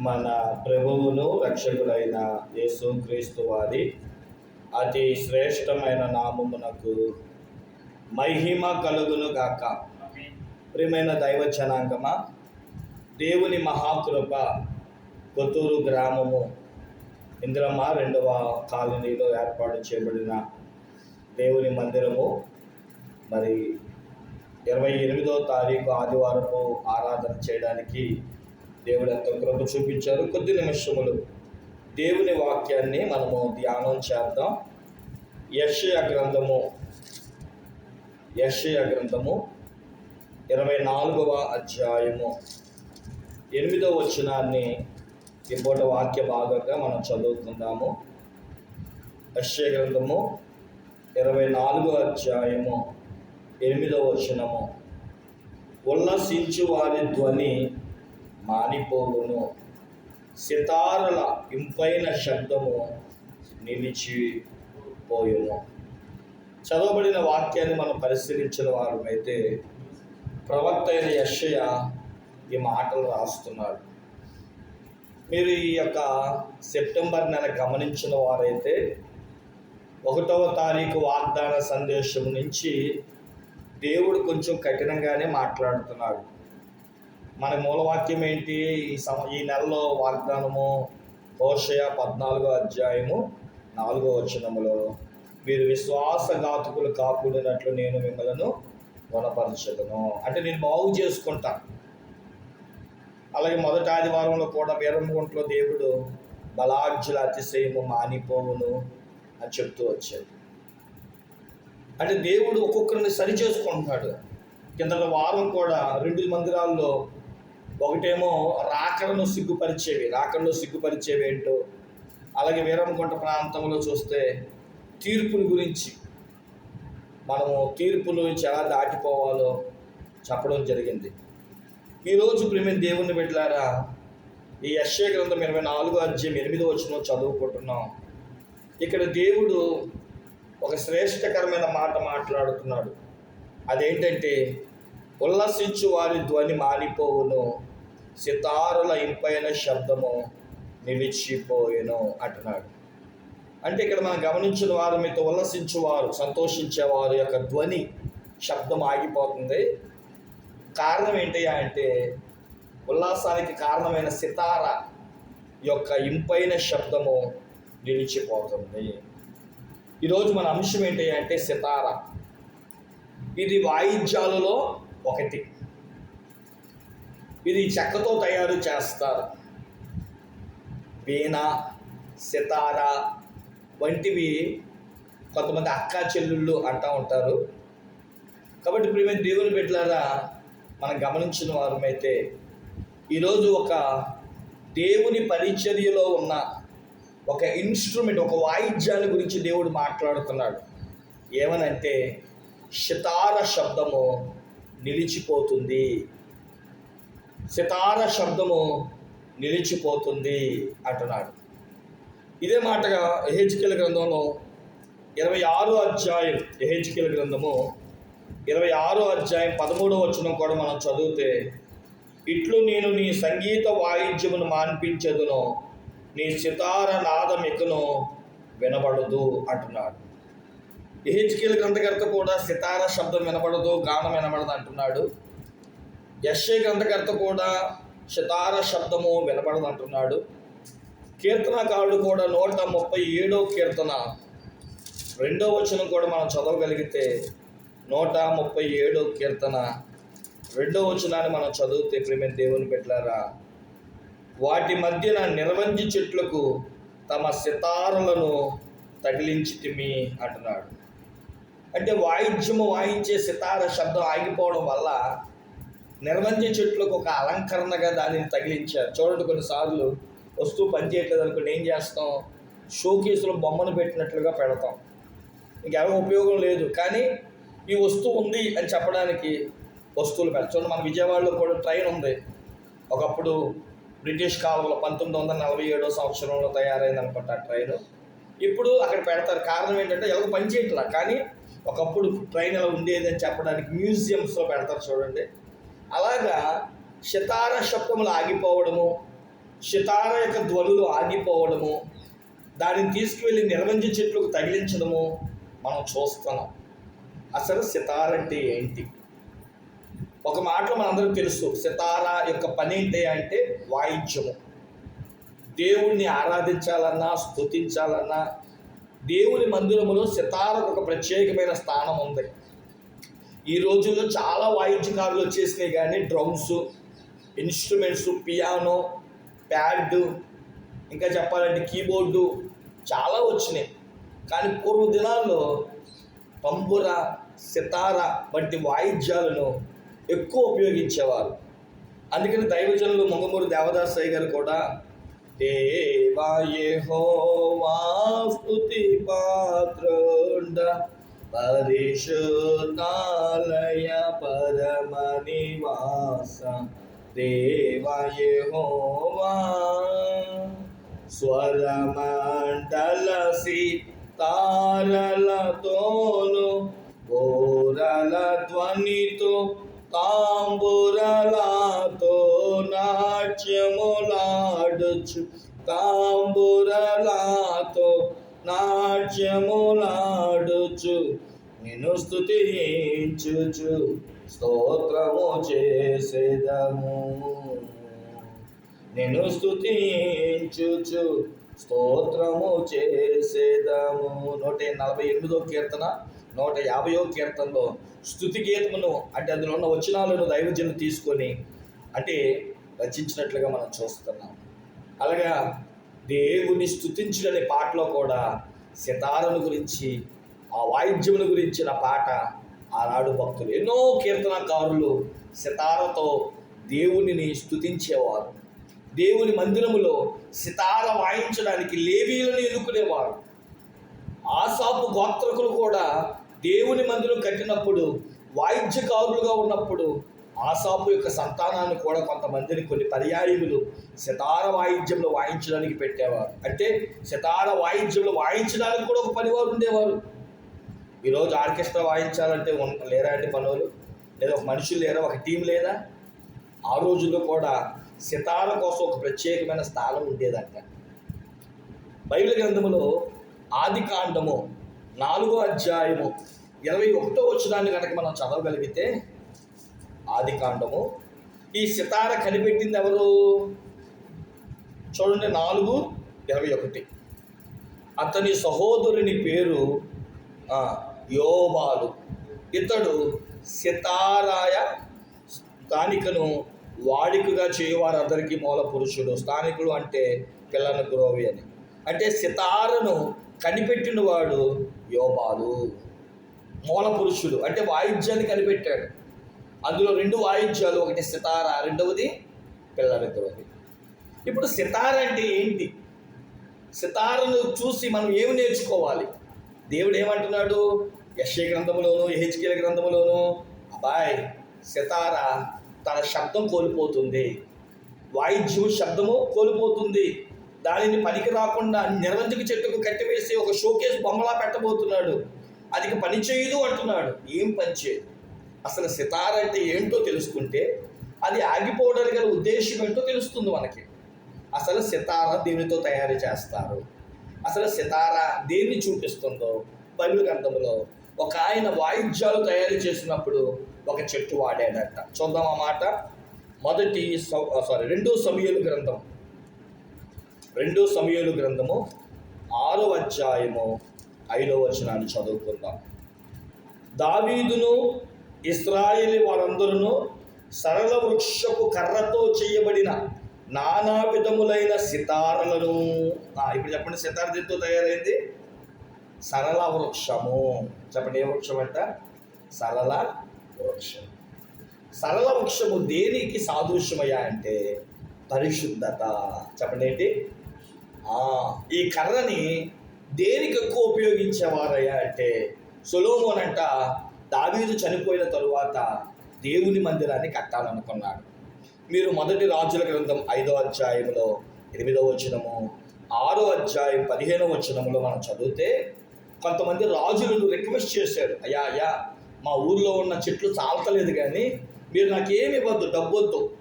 మన ప్రభువును రక్షకుడైన యేసుక్రీస్తు వారి అతి శ్రేష్టమైన నామమునకు మహిమ కలుగును గాక. ప్రియమైన దైవ జనాంగమా దేవుని మహాకృప కొత్తూరు గ్రామము ఇంద్రమ్మ రెండవ కాలనీలో ఏర్పాటు చేయబడిన దేవుని మందిరము. మరి ఇరవై ఎనిమిదో తారీఖు ఆదివారపు ఆరాధన చేయడానికి దేవుడు ఎంతో కృప చూపించారు కొద్ది నిమిషములు దేవుని వాక్యాన్ని మనము ధ్యానం చేద్దాం. యషయ గ్రంథము యషయ గ్రంథము ఇరవై నాలుగవ అధ్యాయము. ఎనిమిదవ వచనాన్ని ఈ వాక్య భాగంగా మనం చదువుకుందాము. యషయ గ్రంథము ఇరవై నాలుగో అధ్యాయము ఎనిమిదవ వచనము. ఉల్లసించు వారి ధ్వని మానిపోవును. సితారుల ఇంపైన శబ్దము నిలిచిపోయును. చదవబడిన వాక్యాన్ని మనం పరిశీలించిన వారమైతే ప్రవక్త అయిన యశయ ఈ మాటలు రాస్తున్నాడు మీరు ఈ యొక్క సెప్టెంబర్ నెల గమనించిన వారైతే ఒకటవ తారీఖు వాగ్దాన సందేశం నుంచి దేవుడు కొంచెం కఠినంగానే మాట్లాడుతున్నాడు. మన మూలవాక్యం ఏంటి? ఈ సమ ఈ నెలలో వాగ్దానము హోషయ పద్నాలుగో అధ్యాయము నాలుగో వచనములో మీరు విశ్వాసఘాతుకులు కాకూడనట్లు నేను మిమ్మలను గుణపరచగను అంటే నేను బాగు చేసుకుంటా. అలాగే మొదటి ఆదివారంలో కూడా వీరంగుంట్లో దేవుడు బలార్జుల అతిశయము మానిపోవును అని చెప్తూ వచ్చాడు. అంటే దేవుడు ఒక్కొక్కరిని సరి చేసుకుంటున్నాడు కింద వారం కూడా రెండు మందిరాల్లో ఒకటేమో రాకడను సిగ్గుపరిచేవి. రాకడను సిగ్గుపరిచేవి ఏంటో? అలాగే వీరంగుంట ప్రాంతంలో చూస్తే తీర్పుల గురించి మనము తీర్పుల నుంచి ఎలా దాటిపోవాలో చెప్పడం జరిగింది. ఈరోజు ప్రేమ దేవుని బిడ్డలారా ఈ యశ్య గ్రంథం ఇరవై నాలుగు అధ్యయం ఎనిమిదో వచ్చిన చదువుకుంటున్నాం. ఇక్కడ దేవుడు ఒక శ్రేష్టకరమైన మాట మాట్లాడుతున్నాడు. అదేంటంటే ఉల్లసించు వారి ధ్వని మానిపోవును సితారుల ఇంపైన శబ్దము నిలిచిపోయెను అంటున్నాడు. అంటే ఇక్కడ మనం గమనించిన వారు మీతో ఉల్లసించేవారు సంతోషించేవారు యొక్క ధ్వని శబ్దం ఆగిపోతుంది. కారణం ఏంటి అంటే ఉల్లాసానికి కారణమైన సితార యొక్క ఇంపైన శబ్దము నిలిచిపోతుంది. ఈరోజు మన అంశం ఏంటి అంటే సితార. ఇది వాయిద్యాలలో ఒకటి. ఇది చెక్కతో తయారు చేస్తారు. వీణ సితార వంటివి కొంతమంది అక్క చెల్లుళ్ళు అంటూ ఉంటారు. కాబట్టి ప్రియమైన దేవుని బిడ్డలారా మనం గమనించిన వారమైతే ఈరోజు ఒక దేవుని పరిచర్యలో ఉన్న ఒక ఇన్స్ట్రుమెంట్ ఒక వాయిద్యాన్ని గురించి దేవుడు మాట్లాడుతున్నాడు. ఏమనంటే సితార శబ్దము నిలిచిపోతుంది. సితార శబ్దము నిలిచిపోతుంది అంటున్నాడు. ఇదే మాటగా ఎహెచ్కేల గ్రంథంలో ఇరవై ఆరో అధ్యాయం ఎహెచ్కేల గ్రంథము ఇరవై ఆరో అధ్యాయం పదమూడో వచనం కూడా మనం చదివితే ఇట్లు నేను నీ సంగీత వాయిద్యమును మాన్పించదును నీ సితార నాదమికను వినబడదు అంటున్నాడు. ఎహెచ్కేల గ్రంథకర్త కూడా సితార శబ్దం వినబడదు గానం వినబడదు అంటున్నాడు. యశ్య గ్రంథకర్త కూడా శతార శబ్దము వినపడదంటున్నాడు కీర్తనకారుడు కూడా నూట ముప్పై ఏడో కీర్తన రెండో వచనం కూడా మనం చదవగలిగితే నూట ముప్పై ఏడో కీర్తన రెండో వచనాన్ని మనం చదివితే ప్రేమ దేవుని పెట్టారా వాటి మధ్యన నిర్వంజి చెట్లకు తమ సితారలను తగిలించి తిమి అంటున్నాడు. అంటే వాయిద్యము వాయించే సితార శబ్దం ఆగిపోవడం వల్ల నిర్వంజ చెట్లకు ఒక అలంకరణగా దానిని తగిలించారు. చూడండి కొన్నిసార్లు వస్తువు పనిచేయట్లేదు అనుకోండి ఏం చేస్తాం? షోకేసులో బొమ్మను పెట్టినట్లుగా పెడతాం. ఇంకెవరి ఉపయోగం లేదు. కానీ ఈ వస్తువు ఉంది అని చెప్పడానికి వస్తువులు పెడతాం. మన విజయవాడలో కూడా ట్రైన్ ఉంది. ఒకప్పుడు బ్రిటిష్ కాలంలో పంతొమ్మిది వందల నలభై ఏడో సంవత్సరంలో తయారైంది అనుకుంటా ఆ ట్రైన్. ఇప్పుడు అక్కడ పెడతారు. కారణం ఏంటంటే ఎవరు పనిచేయట్లా కానీ ఒకప్పుడు ట్రైన్ ఎలా ఉండేది అని చెప్పడానికి మ్యూజియంస్లో పెడతారు చూడండి. అలాగా శతార శబ్దములు ఆగిపోవడము సితార యొక్క ధ్వనులు ఆగిపోవడము దానిని తీసుకువెళ్ళి నిర్వంజ చెట్లకు తగిలించడము మనం చూస్తున్నాం. అసలు సితార అంటే ఏంటి? ఒక మాటలో మనందరికీ తెలుసు సితార యొక్క పని ఏంటి అంటే వాయిద్యము. దేవుణ్ణి ఆరాధించాలన్నా స్థుతించాలన్నా దేవుని మందిరములో సితారకు ఒక ప్రత్యేకమైన స్థానం ఉంది. ఈ రోజుల్లో చాలా వాయిద్యకారులు వచ్చేసినాయి కానీ డ్రమ్స్ ఇన్స్ట్రుమెంట్స్ పియానో ప్యాడ్ ఇంకా చెప్పాలంటే కీబోర్డు చాలా వచ్చినాయి. కానీ పూర్వ దినాల్లో తంబుర సితార వంటి వాయిద్యాలను ఎక్కువ ఉపయోగించేవారు. అందుకని దైవజనులు మొంగమూరు దేవదాసయ్య గారు కూడా దేవాయే వాయోహోమాస్తి పాత్ర పరిశుద్ధాలయ పరమ నివాస దేవాయే హోవా స్వరమండల తారలతోను బోరల ధ్వనితో తాంబురలాతో నాట్యములాడుచు తాంబురలాతో నాట్యములాడుచు నిన్ను స్థుతించుచు స్తోత్రము చేసేదము. నేను స్థుతించుచు స్తోత్రము చేసేదము. నూట నలభై ఎనిమిదో కీర్తన నూట యాభయో కీర్తనలో స్థుతి గీతమును అంటే అందులో ఉన్న వచనాలను దైవజను తీసుకొని అంటే రచించినట్లుగా మనం చూస్తున్నాం. అలాగా దేవుని స్థుతించుడనే పాటలో కూడా సితారను గురించి ఆ వాయిద్యముల గురించిన పాట ఆనాడు భక్తులు. ఎన్నో కీర్తనకారులు సితారతో దేవునిని స్థుతించేవారు దేవుని మందిరములో సితార వాయించడానికి లేవీలను ఎన్నుకునేవారు. ఆసాపు గోత్రకులు కూడా దేవుని మందిరం కట్టినప్పుడు వాయిద్యకారులుగా ఉన్నప్పుడు ఆసాపు యొక్క సంతానాన్ని కూడా కొంతమందిని కొన్ని పర్యాయములు సితార వాయిద్యంలో వాయించడానికి పెట్టేవారు. అంటే సితార వాయిద్యంలో వాయించడానికి కూడా ఒక పనివారు ఉండేవారు. ఈరోజు ఆర్కెస్ట్రా వాయించాలంటే లేరా అండి పనులు? లేదా ఒక మనుషులు లేరా? ఒక టీం లేదా? ఆ రోజుల్లో కూడా సితార కోసం ఒక ప్రత్యేకమైన స్థానం ఉండేదంట. బైబిల్ గ్రంథములో ఆది కాండము నాలుగో అధ్యాయము ఇరవై ఒకటో వచ్చినాన్ని కనుక మనం చదవగలిగితే ఆది కాండము. ఈ సితార కనిపెట్టింది ఎవరు? చూడండి నాలుగు ఇరవై ఒకటి. అతని సహోదరుని పేరు యోబాలు ఇతడు సితారాయ స్థానికను వాడికగా చేయువారందరికీ మూల పురుషుడు. స్థానికుడు అంటే పిల్లల గురోవి అని. అంటే సితారను కనిపెట్టిన వాడు యోబాలు మూల పురుషుడు. అంటే వాయిద్యాన్ని కనిపెట్టాడు. అందులో రెండు వాయిద్యాలు ఒకటి సితార రెండవది పిల్లల ఇప్పుడు సితార అంటే ఏంటి? సితారను చూసి మనం ఏమి నేర్చుకోవాలి? దేవుడు ఏమంటున్నాడు? యశ్య గ్రంథములోను హెచ్కేల గ్రంథములోను అబ్బాయ్ సితార తన శబ్దం కోల్పోతుంది. వాయిద్యం శబ్దము కోల్పోతుంది. దానిని పనికి రాకుండా నిర్వంజక చెట్టుకు కట్టివేసి ఒక షోకేస్ బొమ్మలా పెట్టబోతున్నాడు. అది పని చేయదు అంటున్నాడు. ఏం పని చేయదు? అసలు సితార అంటే ఏంటో తెలుసుకుంటే అది ఆగిపోవడానికి గల ఉద్దేశం ఏంటో తెలుస్తుంది మనకి. అసలు సితార దేనితో తయారు చేస్తారు? అసలు సితార దేన్ని చూపిస్తుందో? బైబిల్ గ్రంథంలో ఒక ఆయన వాయిద్యాలు తయారు చేసినప్పుడు ఒక చెట్టు వాడాడట. చూద్దాం ఆ మాట. మొదటి సారీ రెండో సమయలు గ్రంథం రెండో సమయలు గ్రంథము ఆరో అధ్యాయము ఐదో వచనాన్ని చదువుకుందాం. దావీదును ఇస్రాయిలీ వారందరూ సరళ వృక్షపు కర్రతో చేయబడిన నానా విధములైన సితారలను. ఇప్పుడు చెప్పండి సితార దీంతో తయారైంది? సరళ వృక్షము. చెప్పండి ఏ వృక్షం అంట? సరళ వృక్షం. సరళ వృక్షము దేనికి సాదృశ్యమయ్యా అంటే పరిశుద్ధత. చెప్పండి ఏంటి? ఈ కర్రని దేనికి ఎక్కువ ఉపయోగించేవారయ్యా అంటే సొలోమోన్ అంట దావీదు చనిపోయిన తరువాత దేవుని మందిరాన్ని కట్టాలనుకున్నాడు. మీరు మొదటి రాజుల గ్రంథం ఐదో అధ్యాయంలో ఎనిమిదో వచనము ఆరో అధ్యాయం పదిహేనో వచనంలో మనం చదివితే కొంతమంది రాజులను రిక్వెస్ట్ చేశారు అయ్యా అయ్యా మా ఊర్లో ఉన్న చెట్లు చాలతలేదు కానీ మీరు నాకేమి ఇవ్వద్దు డబ్బొద్దు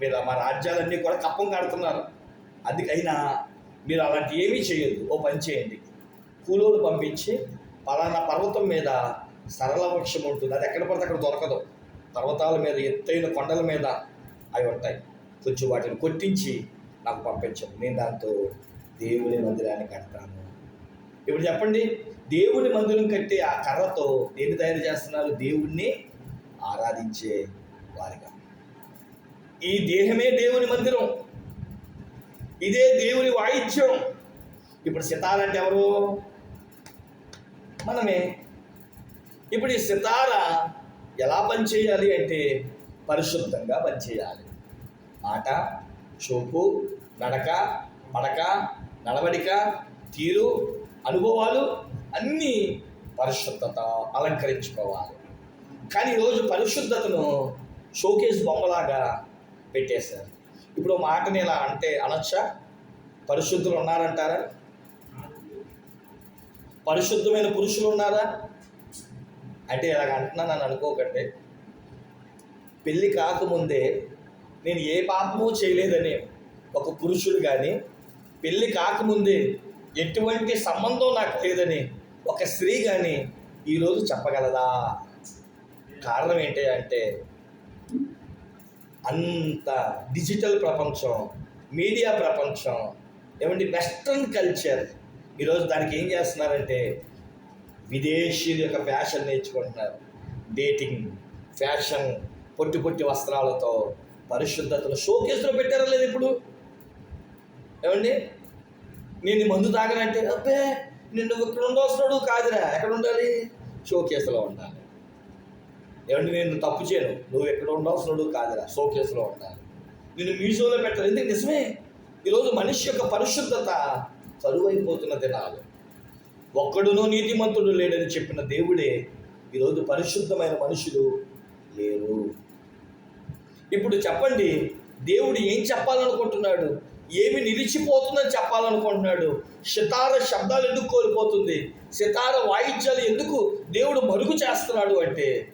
మీరు మా రాజ్యాలన్నీ కూడా కప్పం కడుతున్నారు. అందుకైనా మీరు అలాంటి ఏమీ చేయొద్దు. ఓ పని చేయండి. కూలోలు పంపించి పలానా పర్వతం మీద సరళ వృక్షం ఉంటుంది అది ఎక్కడ పడితే అక్కడ దొరకదు. పర్వతాల మీద ఎత్తైన కొండల మీద అవి ఉంటాయి. కొంచెం వాటిని కొట్టించి నాకు పంపించండి. నేను దాంతో దేవుని మందిరాన్ని కడతాను. ఇప్పుడు చెప్పండి దేవుని మందిరం కట్టి ఆ కర్రతో దేన్ని తయారు చేస్తున్నారు? దేవుణ్ణి ఆరాధించే వారిగా. ఈ దేహమే దేవుని మందిరం. ఇదే దేవుని వాయిద్యం. ఇప్పుడు సితారంటే ఎవరు? మనమే. ఇప్పుడు ఈ సితార ఎలా పనిచేయాలి అంటే పరిశుద్ధంగా పనిచేయాలి. మాట చూపు నడక పడక నడవడిక తీరు అనుభవాలు అన్నీ పరిశుద్ధత అలంకరించుకోవాలి. కానీ ఈరోజు పరిశుద్ధతను షోకేస్ బొమ్మలాగా పెట్టేశారు. ఇప్పుడు మాటని ఇలా అంటే అనొచ్చా? పరిశుద్ధులు ఉన్నారంటారా? పరిశుద్ధమైన పురుషులు ఉన్నారా? అంటే ఇలాగ అంటున్నాను అని అనుకోకండి. పెళ్ళి కాకముందే నేను ఏ పాపము చేయలేదని ఒక పురుషుడు కానీ పెళ్ళి కాకముందే ఎటువంటి సంబంధం నాకు లేదని ఒక స్త్రీ కానీ ఈరోజు చెప్పగలదా? కారణం ఏంటి అంటే అంత డిజిటల్ ప్రపంచం మీడియా ప్రపంచం ఏమంటే వెస్ట్రన్ కల్చర్. ఈరోజు దానికి ఏం చేస్తున్నారంటే విదేశీయుల యొక్క ఫ్యాషన్ నేర్చుకుంటున్నారు. డేటింగ్ ఫ్యాషన్ పొట్టి పొట్టి వస్త్రాలతో పరిశుద్ధతను షోకేస్లో పెట్టారా లేదు ఇప్పుడు? ఏమండి? నేను మందు తాగనంటే అబ్బే నిన్ను ఇక్కడ ఉండవలసినాడు కాదురా ఎక్కడ ఉండాలి? షోకేసులో ఉండాలి. ఏమంటే నేను తప్పు చేయను. నువ్వు ఎక్కడ ఉండాల్సినాడు కాదురా షోకేసులో ఉండాలి. నేను మ్యూజియంలో పెట్టాలి. ఎందుకు? నిజమే. ఈరోజు మనిషి యొక్క పరిశుద్ధత కరువైపోతున్న దినాలు. ఒక్కడునో నీతిమంతుడు లేడని చెప్పిన దేవుడే ఈరోజు పరిశుద్ధమైన మనుషులు లేరు. ఇప్పుడు చెప్పండి దేవుడు ఏం చెప్పాలనుకుంటున్నాడు? ఏమి నిలిచిపోతుందని చెప్పాలనుకుంటున్నాడు? సితార శబ్దాలు ఎందుకు కోల్పోతుంది? సితార వాయిద్యాలు ఎందుకు దేవుడు మరుగు చేస్తున్నాడు అంటే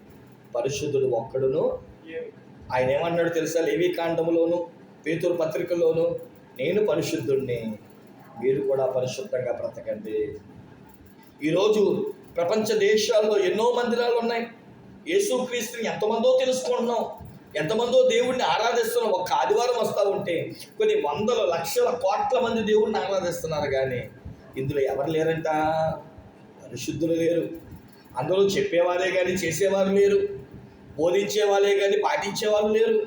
పరిశుద్ధుడు ఒక్కడును ఆయన ఏమన్నాడు తెలుసా? లేవి కాండంలోను పేతురు పత్రికలోను నేను పరిశుద్ధుణ్ణి మీరు కూడా పరిశుద్ధంగా బ్రతకండి. ఈరోజు ప్రపంచ దేశాల్లో ఎన్నో మందిరాలు ఉన్నాయి. యేసుక్రీస్తుని ఎంతమందో తెలుసుకుంటున్నాం. ఎంతమందో దేవుణ్ణి ఆరాధిస్తున్నాం. ఒక్క ఆదివారం వస్తూ ఉంటే కొన్ని వందల లక్షల కోట్ల మంది దేవుణ్ణి ఆరాధిస్తున్నారు కానీ ఇందులో ఎవరు లేరంట? పరిశుద్ధులు లేరు. అందరూ చెప్పేవారే కానీ చేసేవారు లేరు. బోధించేవారే కానీ పాటించేవారు లేరు.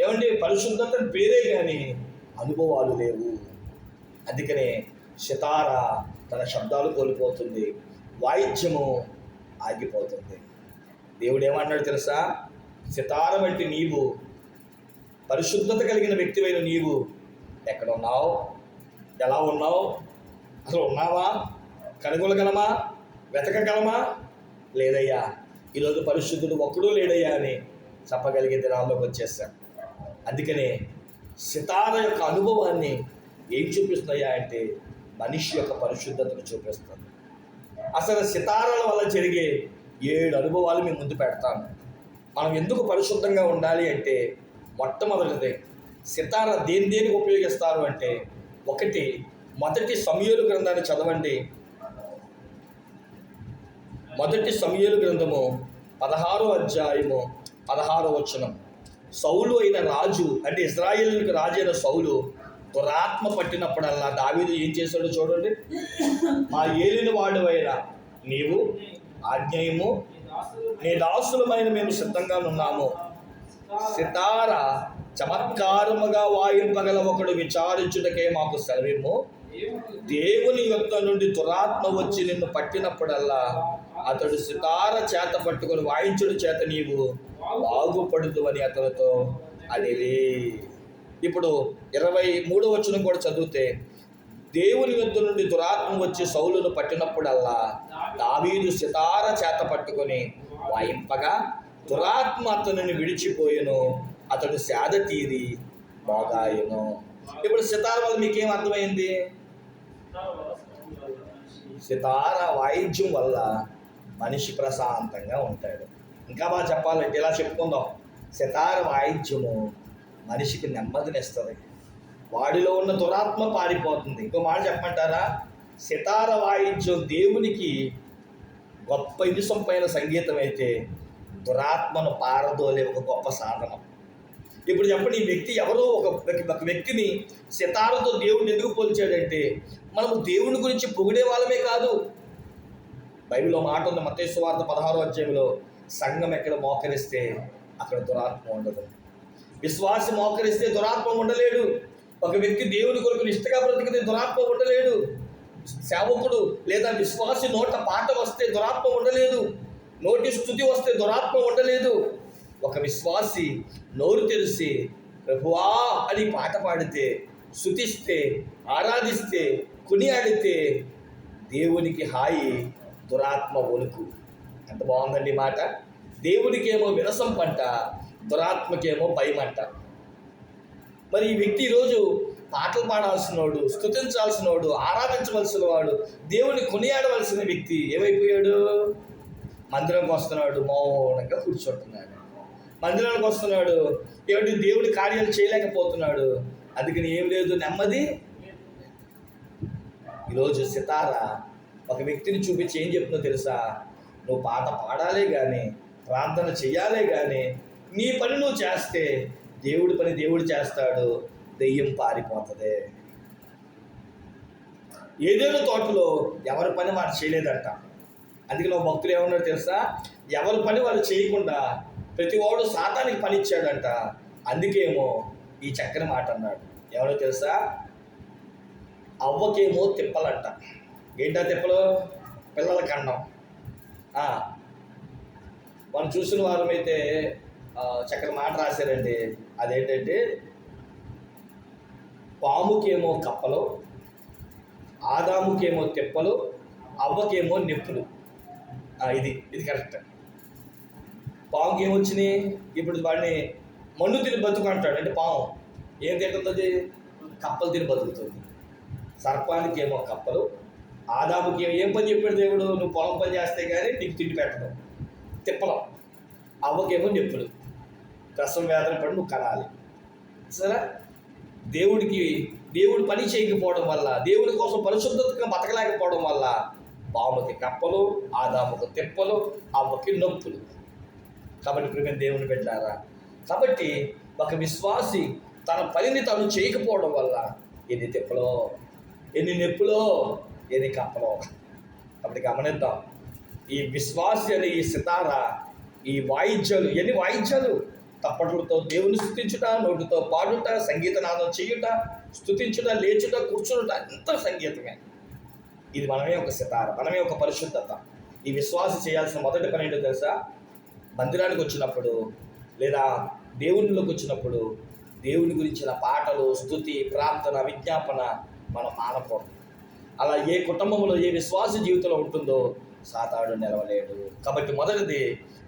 ఏమండి? పరిశుద్ధతని పేరే కానీ అనుభవాలు లేవు. అందుకనే సితార తన శబ్దాలు కోల్పోతుంది వాయిద్యము ఆగిపోతుంది. దేవుడు ఏమన్నాడు తెలుసా? సితార వంటి నీవు పరిశుద్ధత కలిగిన వ్యక్తివైన నీవు ఎక్కడ ఉన్నావు ఎలా ఉన్నావు? అసలు ఉన్నావా? కనుగొలగలమా వెతకగలమా? లేదయ్యా. ఈరోజు పరిశుద్ధుడు ఒక్కడూ లేడయ్యా అని చెప్పగలిగే దినాల్లోకి వచ్చేసాం అందుకనే సితార యొక్క అనుభవాన్ని ఏం చూపిస్తున్నాయా అంటే మనిషి యొక్క పరిశుద్ధతను చూపిస్తుంది. అసలు సితారాల వల్ల జరిగే ఏడు అనుభవాలు మేము ముందు పెడతాను. మనం ఎందుకు పరిశుద్ధంగా ఉండాలి అంటే మొట్టమొదటిది సితార దేని దేనికి ఉపయోగిస్తారు అంటే ఒకటి మొదటి సమయలు గ్రంథాన్ని చదవండి. మొదటి సమయలు గ్రంథము పదహారో అధ్యాయము పదహారో వచనం. సౌలు అయిన రాజు అంటే ఇజ్రాయిల్కి రాజైన సౌలు దురాత్మ పట్టినప్పుడల్లా దావీదు ఏం చేశాడో చూడండి. మా ఏలిన వాడు అయినా నీవు ఆజ్ఞయము నీ దాసులమైన మేము సిద్ధంగా ఉన్నాము. సితార చమత్కారముగా వాయింపగల ఒకడు విచారించుటకే మాకు సర్వేమో దేవుని యొక్క నుండి దురాత్మ వచ్చి నిన్ను పట్టినప్పుడల్లా అతడు సితార చేత పట్టుకొని వాయించుడు చేత నీవు బాగుపడుతు అని అతనితో అనేది ఇప్పుడు ఇరవై మూడో వచనం కూడా చదివితే దేవుని వద్ద నుండి దురాత్మ వచ్చి సౌలును పట్టినప్పుడల్లా దావీదు సితార చేత పట్టుకొని వాయింపగా దురాత్మ అతనిని విడిచిపోయెను అతడు సేద తీరి బాగాయను ఇప్పుడు సితార వల్ల మీకేం అర్థమైంది? సితార వాయిద్యం వల్ల మనిషి ప్రశాంతంగా ఉంటాడు. ఇంకా బాగా చెప్పాలంటే ఇలా చెప్పుకుందాం. సితార వాయిద్యము మనిషికి నెమ్మదినిస్తుంది వాడిలో ఉన్న దురాత్మ పారిపోతుంది. ఇంకో మాట చెప్పమంటారా? సితార వాయించం దేవునికి గొప్ప ఇనుసంపైన సంగీతం అయితే దురాత్మను పారదోలే ఒక గొప్ప సాధనం. ఇప్పుడు చెప్పండి ఈ వ్యక్తి ఎవరో ఒక ఒక వ్యక్తిని సితారతో దేవుడిని ఎందుకు పోల్చాడంటే మనము దేవుని గురించి పొగిడే వాళ్ళమే కాదు. బైబిల్లో మాట ఉంది మతేశ్వార్త వార్త పదహారో అధ్యాయంలో సంఘం ఎక్కడ మోకరిస్తే అక్కడ దురాత్మ ఉండదు. విశ్వాసి మోకరిస్తే దురాత్మ ఉండలేడు. ఒక వ్యక్తి దేవుని కొరకు నిష్ఠగా బ్రతికితే దురాత్మ ఉండలేడు. సేవకుడు లేదా విశ్వాసి నోట పాట వస్తే దురాత్మ ఉండలేదు. నోటి స్థుతి వస్తే దురాత్మ ఉండలేదు. ఒక విశ్వాసి నోరు తెరిసి ప్రభువా అని పాట పాడితే శుతిస్తే ఆరాధిస్తే కొనియాడితే దేవునికి హాయి దురాత్మ ఒలుకు. ఎంత బాగుందండి మాట. దేవునికేమో వినసం పంట దురాత్మకేమో భయమంట మరి ఈ వ్యక్తి ఈరోజు పాటలు పాడాల్సిన వాడు వాడు ఆరాధించవలసిన వాడు దేవుని కొనియాడవలసిన వ్యక్తి ఏమైపోయాడు? మందిరంకి వస్తున్నాడు మౌనంగా కూర్చుంటున్నాడు. మందిరానికి వస్తున్నాడు ఏమిటి దేవుడి కార్యాలు చేయలేకపోతున్నాడు. అందుకని ఏం లేదు నెమ్మది. ఈరోజు సితార ఒక వ్యక్తిని చూపించి ఏం చెప్తుందో తెలుసా? నువ్వు పాట పాడాలే కానీ ప్రార్థన చేయాలే కానీ నీ పని నువ్వు చేస్తే దేవుడి పని దేవుడు చేస్తాడు దెయ్యం పారిపోతుంది. ఏదేదో తోటలో ఎవరి పని వారు చేయలేదంట. అందుకని ఒక భక్తులు ఏమన్నాడు తెలుసా? ఎవరి పని వాళ్ళు చేయకుండా ప్రతి వాడు సాతానికి పని ఇచ్చాడంట. అందుకేమో ఈ చక్కని మాట అన్నాడు. ఎవరో తెలుసా? అవ్వకేమో తిప్పలంట. ఏంటా తిప్పలు? పిల్లల కండం. వాళ్ళు చూసిన వారమైతే చక్కని మాట రాశారండి. అదేంటంటే పాముకేమో కప్పలు ఆదాముకేమో తిప్పలు అవ్వకేమో నిప్పులు. ఇది ఇది కరెక్ట్. పాముకి ఏమొచ్చినాయి ఇప్పుడు వాడిని మన్ను తిని బతుకు అంటాడు. అంటే పాము. ఏం తింటుంది కప్పలు తిని బతుకుతుంది. సర్పానికి ఏమో కప్పలు ఆదాముకి ఏం పని చెప్పాడు దేవుడు? నువ్వు పొలం పని చేస్తే కానీ నీకు తిండి పెట్టడం తిప్పలం. అవ్వకేమో నిప్పులు. రసం వేదన పడి నువ్వు కనాలి. సరే దేవుడికి దేవుడు పని చేయకపోవడం వల్ల దేవుడి కోసం పరిశుద్ధతగా బతకలేకపోవడం వల్ల పాముకి కప్పలు ఆదాముకు తిప్పలు అమ్మకి నొప్పులు. కాబట్టి ప్రేమ దేవుని పెట్టారా కాబట్టి ఒక విశ్వాసి తన పనిని తను చేయకపోవడం వల్ల ఎన్ని తిప్పలో ఎన్ని నొప్పులో ఎన్ని కప్పలో. కాబట్టి గమనిద్దాం. ఈ విశ్వాసి అనే ఈ సితార ఈ వాయిద్యాలు ఎన్ని వాయిద్యాలు? తప్పట్లతో దేవుని స్థుతించుట నోటితో పాడుట సంగీతనాదం చేయుట స్థుతించుట లేచుట కూర్చునుట అంత సంగీతమే. ఇది మనమే ఒక సితార మనమే ఒక పరిశుద్ధత. ఈ విశ్వాస చేయాల్సిన మొదటి పని ఏంటో తెలుసా? మందిరానికి వచ్చినప్పుడు లేదా దేవునిలోకి వచ్చినప్పుడు దేవుని గురించిన పాటలు స్థుతి ప్రార్థన విజ్ఞాపన మనం మానకూడదు. అలా ఏ కుటుంబంలో ఏ విశ్వాస జీవితంలో ఉంటుందో సాతాడు నిలవలేడు. కాబట్టి మొదటిది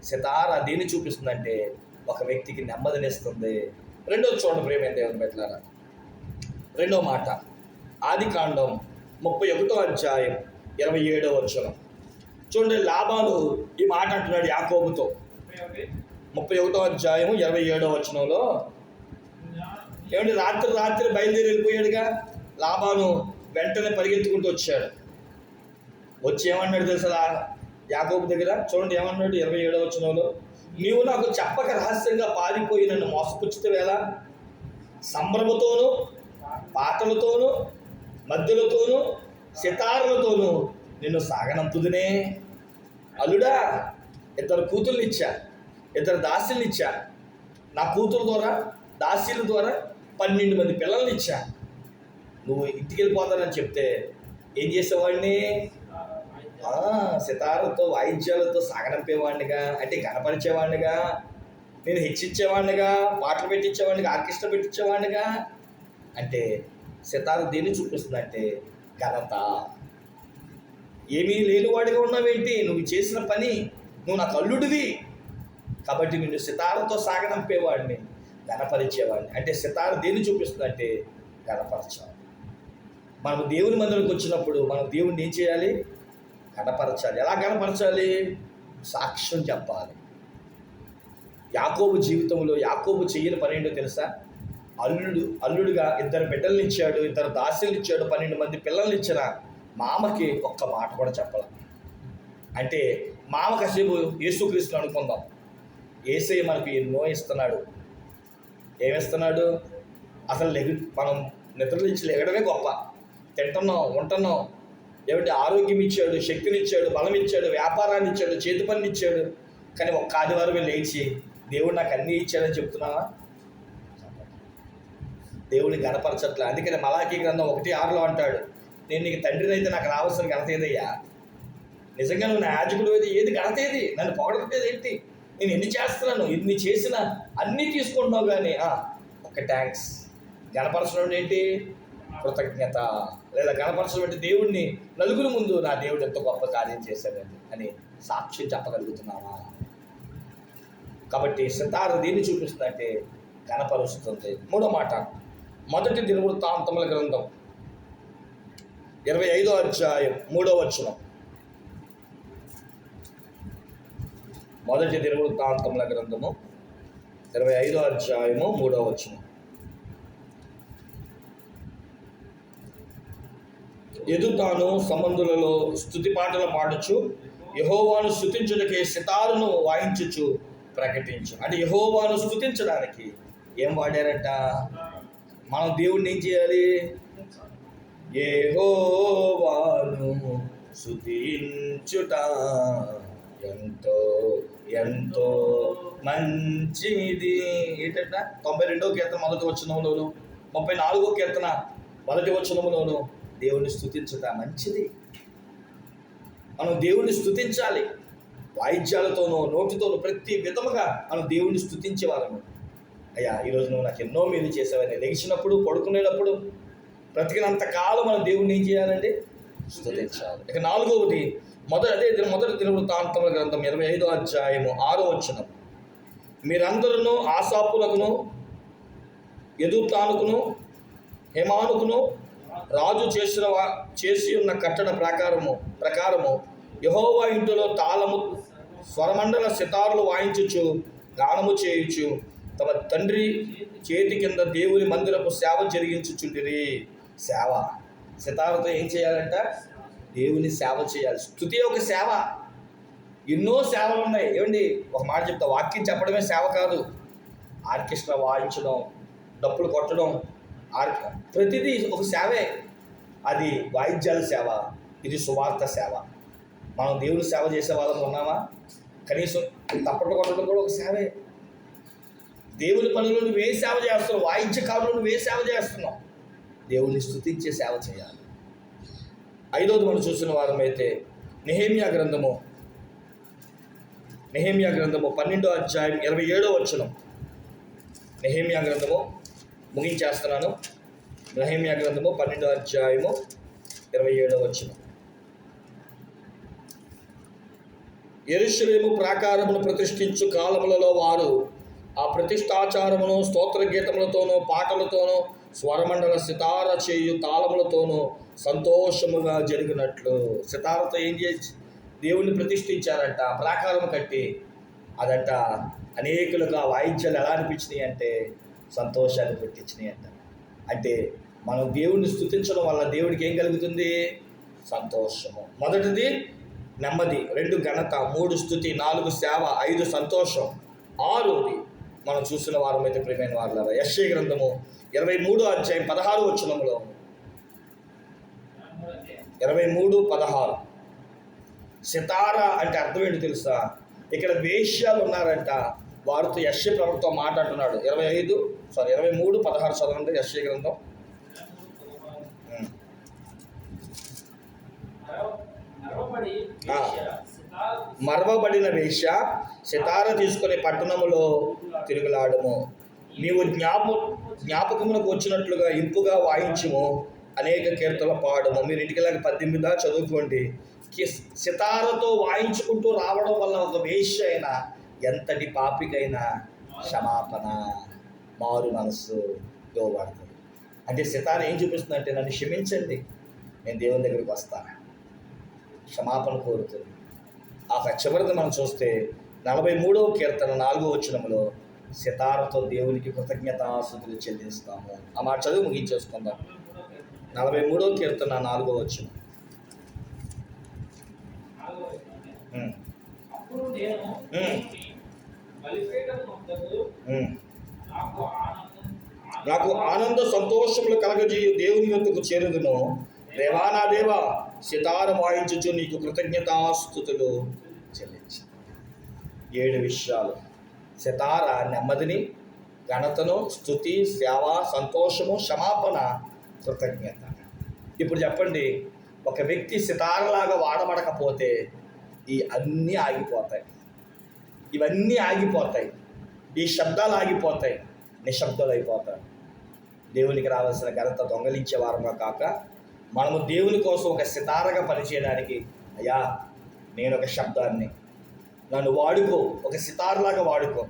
సితార దేన్ని చూపిస్తుందంటే ఒక వ్యక్తికి నెమ్మదినిస్తుంది. రెండో చూడండి ప్రేమ దేవుని పెట్టారా రెండో మాట ఆది కాండం ముప్పై ఒకటో అధ్యాయం ఇరవై ఏడో వచనం. చూడండి లాభాలు ఈ మాట అంటున్నాడు యాకోబుతో. ముప్పై ఒకటో అధ్యాయము ఇరవై ఏడో వచనంలో ఏమంటే రాత్రి రాత్రి బయలుదేరి వెళ్ళిపోయాడుగా? లాభాను వెంటనే పరిగెత్తుకుంటూ వచ్చాడు. వచ్చి ఏమన్నాడు తెలుసా? యాకోబు దగ్గర? చూడండి ఏమన్నాడు ఇరవై ఏడో వచనంలో? నీవు నాకు చెప్పక రహస్యంగా పారిపోయి నన్ను మోసపుచ్చితే సంభ్రమతోనూ పాటలతోనూ మధ్యలతోనూ సితారులతోనూ నిన్ను సాగనంపుదునే. అల్లుడా ఇద్దరు కూతుర్లు ఇచ్చా ఇద్దరు దాసీలు ఇచ్చా. నా కూతురు ద్వారా దాసీల ద్వారా పన్నెండు మంది పిల్లల్ని ఇచ్చా. నువ్వు ఇంటికి వెళ్ళిపోతానని చెప్తే ఏం చేసేవాడిని? సితారతో వాయిద్యాలతో సాగనంపేవాడినిగా అంటే కనపరిచేవాడినిగా నేను హెచ్చించేవాడినిగా పాటలు పెట్టించేవాడినిగా ఆర్కెస్ట్రా పెట్టించేవాడినిగా అంటే సితార దేన్ని చూపిస్తుందంటే ఘనత. ఏమీ లేనివాడిగా ఉన్నావేంటి? నువ్వు చేసిన పని నువ్వు నాకు అల్లుడివి. కాబట్టి నిన్ను సితారతో సాగనంపేవాడిని గణపరిచేవాడిని అంటే సితార దేన్ని చూపిస్తుందంటే ఘనపరచాలి. మనం దేవుని మందిరంకి వచ్చినప్పుడు మనం దేవుడిని ఏం చేయాలి? కనపరచాలి. ఎలా గణపరచాలి సాక్ష్యం చెప్పాలి. యాకోబు జీవితంలో యాకోబు చెయ్యని పని ఏంటో తెలుసా? అల్లుడు అల్లుడుగా ఇద్దరు బిడ్డల్ని ఇచ్చాడు ఇద్దరు దాసులు ఇచ్చాడు పన్నెండు మంది పిల్లల్ని ఇచ్చిన మామకి ఒక్క మాట కూడా చెప్పాలి. అంటే మామ కసేపు యేసుక్రీస్తుని అనుకుందాం. ఏసై మనకు ఎన్నో ఇస్తున్నాడు. ఏమిస్తున్నాడు? అసలు లెగి మనం నిద్ర లెగడమే గొప్ప. తింటున్నాం ఉంటున్నాం ఏమిటి ఆరోగ్యం ఇచ్చాడు శక్తినిచ్చాడు బలమిచ్చాడు బలం ఇచ్చాడు వ్యాపారాన్ని ఇచ్చాడు చేతి పని ఇచ్చాడు కానీ ఒక్క ఆదివారం లేచి దేవుడు నాకు అన్నీ ఇచ్చాడని చెప్తున్నావా? దేవుని గణపరచట్లే. అందుకని మలాఖీ గ్రంథం ఒకటి ఆరులో అంటాడు నేను నీకు తండ్రిని అయితే నాకు రావాల్సిన ఘనత ఏదయ్యా? నిజంగా నువ్వు నా యాజకుడు అయితే ఏది ఘనత ఏది? నన్ను పొగడలేదు ఏంటి? నేను ఎన్ని చేస్తున్నాను? ఎన్ని చేసిన అన్నీ తీసుకుంటున్నావు కానీ ఒక ట్యాంక్స్ గణపరచడం ఏంటి? కృతజ్ఞత లేదా గణపరచడం దేవుణ్ణి నలుగురు ముందు నా దేవుడు ఎంత గొప్ప కార్యం చేశాడని అని సాక్ష్యం చెప్పగలుగుతున్నావా కాబట్టి సితార దేన్ని చూపిస్తుందంటే కనపరుస్తుంది మూడో మాట మొదటి దినవృత్తాంతముల గ్రంథం ఇరవై ఐదో అధ్యాయం మూడో వచనం. మొదటి దినవృత్తాంతముల గ్రంథము ఇరవై ఐదో అధ్యాయము మూడో వచనం. ఎదుతాను సంబంధులలో స్థుతి పాటలు పాడుచు. యహోవాను స్థుతించుటకే సితారును వాయించుచు ప్రకటించు. అంటే యహోవాను స్థుతించడానికి ఏం వాడారంట? మనం దేవుడిని ఏం చేయాలి? యెహోవాను స్తుతించుట ఎంతో ఎంతో మంచిది. ఏంటంట? తొంభై రెండో కీర్తన మొదటి వచ్చినంలోను ముప్పై నాలుగో కీర్తన మొదటి వచ్చినంలోను దేవుణ్ణి స్థుతించట మంచిది. మనం దేవుణ్ణి స్తుతించాలి. వాయిద్యాలతోనో నోటితోనూ ప్రతి విధముగా మనం దేవుణ్ణి స్థుతించే వాళ్ళము. అయ్యా ఈరోజు నువ్వు నాకు ఎన్నో మేలు చేసావని లెగిసినప్పుడు పడుకునేటప్పుడు బ్రతికినంత కాలం మనం దేవుణ్ణి ఏం చేయాలండి? స్థుతించాలి ఇక నాలుగవది మొదటి అదే మొదటి దినవృత్తాంతముల గ్రంథం ఇరవై ఐదో అధ్యాయము ఆరో వచ్చినం మీరందరూ ఆశాపులకును ఎదుర్తానుకును హేమానుకును రాజు చేసిన చేసి ఉన్న కట్టడ ప్రకారము ప్రకారము యహోవా ఇంటిలో తాళము స్వరమండల సితారులు వాయించుచు గానము చేయుచు తమ తండ్రి చేతి కింద దేవుని మందిరపు సేవ జరిగించుచుండిరి సేవ. సితారతో ఏం చేయాలంట? దేవుని సేవ చేయాలి. స్థుతి ఒక సేవ. ఎన్నో సేవలు ఉన్నాయి. ఏమండి? ఒక మాట చెప్తా. వాక్యం చెప్పడమే సేవ కాదు. ఆర్కెస్ట్రా వాయించడం డప్పులు కొట్టడం ఆర్ ప్రతిదీ ఒక సేవే. అది వాయిద్యాల సేవ ఇది సువార్త సేవ. మనం దేవుని సేవ చేసే వాళ్ళం ఉన్నామా? కనీసం తప్పట్లు కొట్టడం కూడా ఒక సేవే. దేవుని పనులు నువ్వే సేవ చేస్తున్నావు? వాయిద్యకారులు నువ్వే సేవ చేస్తున్నావు? దేవుని స్థుతించే సేవ చేయాలి. ఐదోది మనం చూసిన వారమైతే నెహేమియా గ్రంథము. నెహేమియా గ్రంథము పన్నెండో అధ్యాయం ఇరవై ఏడో వచనం. నెహేమియా గ్రంథము ముగించేస్తున్నాను. నెహేమియా గ్రంథము పన్నెండో అధ్యాయము ఇరవై ఏడో వచ్చిన ఎరుషులేము ప్రాకారమును ప్రతిష్ఠించు కాలములలో వారు ఆ ప్రతిష్టాచారమును స్తోత్ర గీతములతోనూ పాటలతోనూ స్వరమండల సితార చేయు తాళములతోనూ సంతోషముగా జరిగినట్లు. సితారతో ఏం చేసి దేవుణ్ణి ప్రతిష్ఠించారంట ప్రాకారం కట్టి. అదంట అనేకులుగా వాయిద్యాలు ఎలా అనిపించినాయి అంటే సంతోషాన్ని పుట్టించినాయి అంట. అంటే మనం దేవుడిని స్తుతించడం వల్ల దేవుడికి ఏం కలుగుతుంది? సంతోషము. మొదటిది నెమ్మది రెండు ఘనత మూడు స్థుతి నాలుగు సేవ ఐదు సంతోషం. ఆరోది మనం చూసిన వారం అయితే ప్రియమైన వారు యశ్య గ్రంథము ఇరవై మూడు అధ్యాయం పదహారు వచ్చినంలో ఇరవై మూడు పదహారు. సితార అంటే అర్థం ఏంటి తెలుసా? ఇక్కడ వేష్యాలు ఉన్నారంట వారితో యశ్య ప్రభుత్వం మాట్లాడుతున్నాడు. ఇరవై ఐదు సారీ ఇరవై మూడు పదహారు చదవండి యశ్య గ్రంథం. మరవబడిన వేష సితార తీసుకునే పట్టణములో తిరుగులాడము. నీవు జ్ఞాప జ్ఞాపకమునకు వచ్చినట్లుగా ఇంపుగా వాయించము. అనేక కీర్తన పాడము. మీరు ఇంటికి పద్దెనిమిదా చదువుకోండి. సితారతో వాయించుకుంటూ రావడం వల్ల ఒక వేష అయినా ఎంతటి పాపికైనా క్షమాపణ. మారు మనస్సు ఇవ్వబడుతుంది అంటే సితార ఏం చూపిస్తుంది అంటే నన్ను క్షమించండి నేను దేవుని దగ్గరికి వస్తాను. క్షమాపణ కోరుతుంది. ఆ చివరిది మనం చూస్తే నలభై మూడవ కీర్తన నాలుగో వచనములో సితారతో దేవునికి కృతజ్ఞతాస్థుతులు చెల్లిస్తాము. ఆ మాట చదువు ముగించేసుకుందాం. నలభై మూడో కీర్తన నాలుగో వచ్చిన. అప్పుడు నేను నాకు ఆనంద సంతోషములు కలగజేయు దేవుని యొద్దకు చేరుదును. దేవా నా దేవా సితార వాయించుచు నీకు కృతజ్ఞతాస్థుతులు చెల్లించి. ఏడు విషయాలు. సితార నెమ్మదిని ఘనతను స్థుతి సేవ సంతోషము క్షమాపణ కృతజ్ఞత. ఇప్పుడు చెప్పండి ఒక వ్యక్తి సితారలాగా వాడబడకపోతే ఈ అన్నీ ఆగిపోతాయి. ఇవన్నీ ఆగిపోతాయి. ఈ శబ్దాలు ఆగిపోతాయి. నిశ్శబ్దాలు దేవునికి రావాల్సిన ఘనత దొంగలించే వారంగా కాక మనము దేవుని కోసం ఒక సితారగా పనిచేయడానికి అయ్యా నేను ఒక శబ్దాన్ని నన్ను వాడుకో ఒక సితారలాగా వాడుకో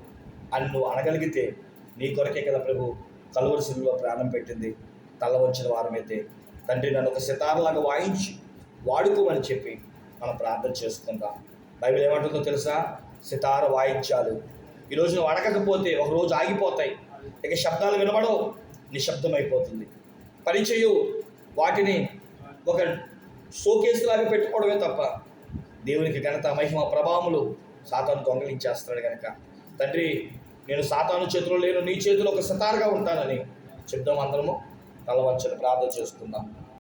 అని నువ్వు అనగలిగితే నీ కొరకే కదా ప్రభు కలువరిశిలో ప్రాణం పెట్టింది తల వంచిన వారమైతే. తండ్రి నన్ను ఒక సితారలాగా వాయించి వాడుకోమని చెప్పి మనం ప్రార్థన చేసుకుందాం. బైబిల్ ఏమంటుందో తెలుసా? సితార వాయించాలు. ఈరోజు నువ్వు అడగకపోతే ఒక రోజు ఆగిపోతాయి. ఇక శబ్దాలు వినబడవు నిశ్శబ్దం అయిపోతుంది వాటిని ఒక షోకేసులాగా పెట్టుకోవడమే తప్ప దేవునికి ఘనత మహిమ ప్రభావములు సాతాను దొంగలించేస్తాడు కనుక తండ్రి నేను సాతాను చేతిలో లేను నీ చేతిలో ఒక సతారుగా ఉంటానని చెప్దాం అందరము. తలవంచని ప్రార్థన చేసుకుందాం.